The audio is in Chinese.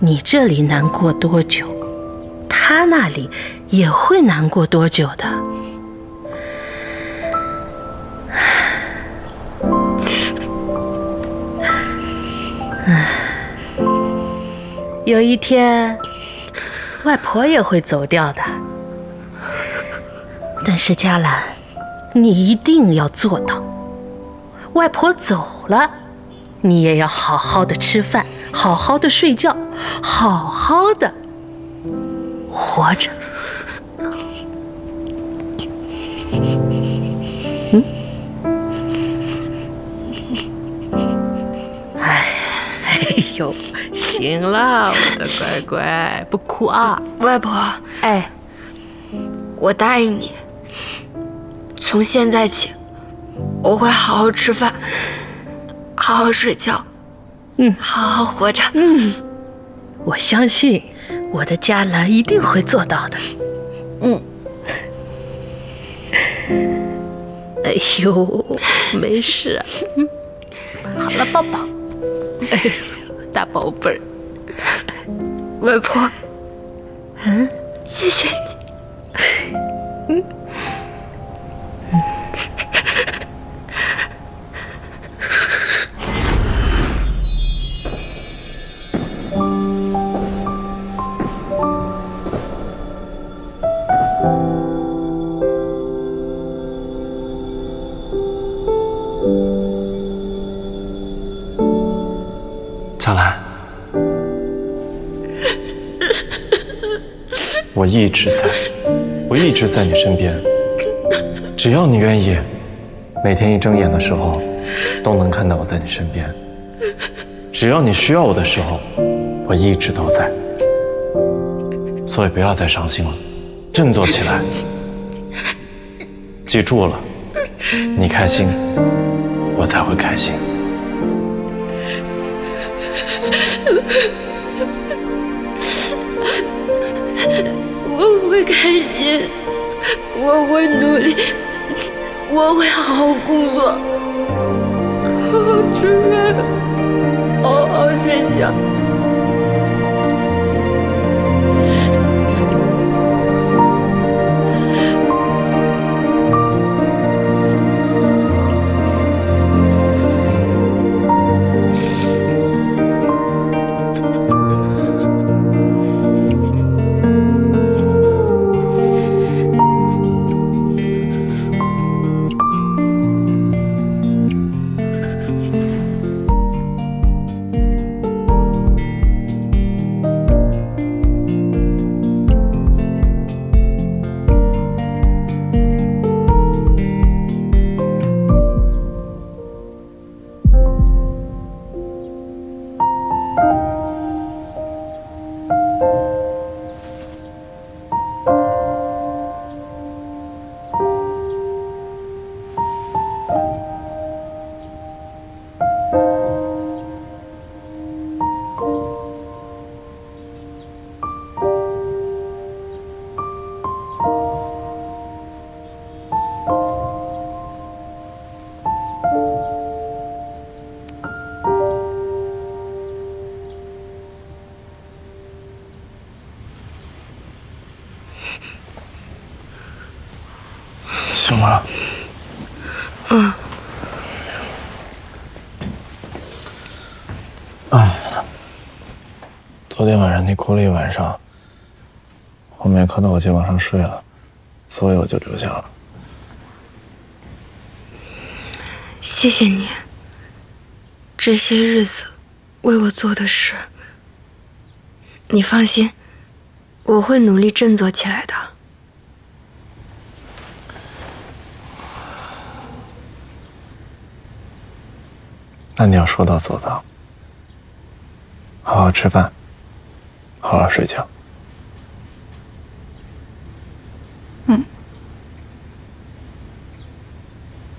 你这里难过多久，他那里也会难过多久的。有一天，外婆也会走掉的。但是佳兰，你一定要做到。外婆走了，你也要好好的吃饭，好好的睡觉，好好的活着。嗯？哎，哎呦，行了，我的乖乖，不哭啊！外婆，哎，我答应你，从现在起，我会好好吃饭，好好睡觉，嗯好好活着。嗯，我相信我的佳兰一定会做到的。嗯，哎呦，没事啊。嗯，好了，抱抱。哎呦，大宝贝儿。外婆，嗯，谢谢你。我一直在，我一直在你身边。只要你愿意，每天一睁眼的时候，都能看到我在你身边。只要你需要我的时候，我一直都在。所以不要再伤心了，振作起来。记住了，你开心，我才会开心。我会开心，我会努力，我会好好工作，好好吃饭，好好睡觉。醒了。嗯。哎，昨天晚上你哭了一晚上，后面靠到我肩膀上睡了，所以我就留下了。谢谢你，这些日子为我做的事。你放心，我会努力振作起来的。那你要说到做到，好好吃饭，好好睡觉。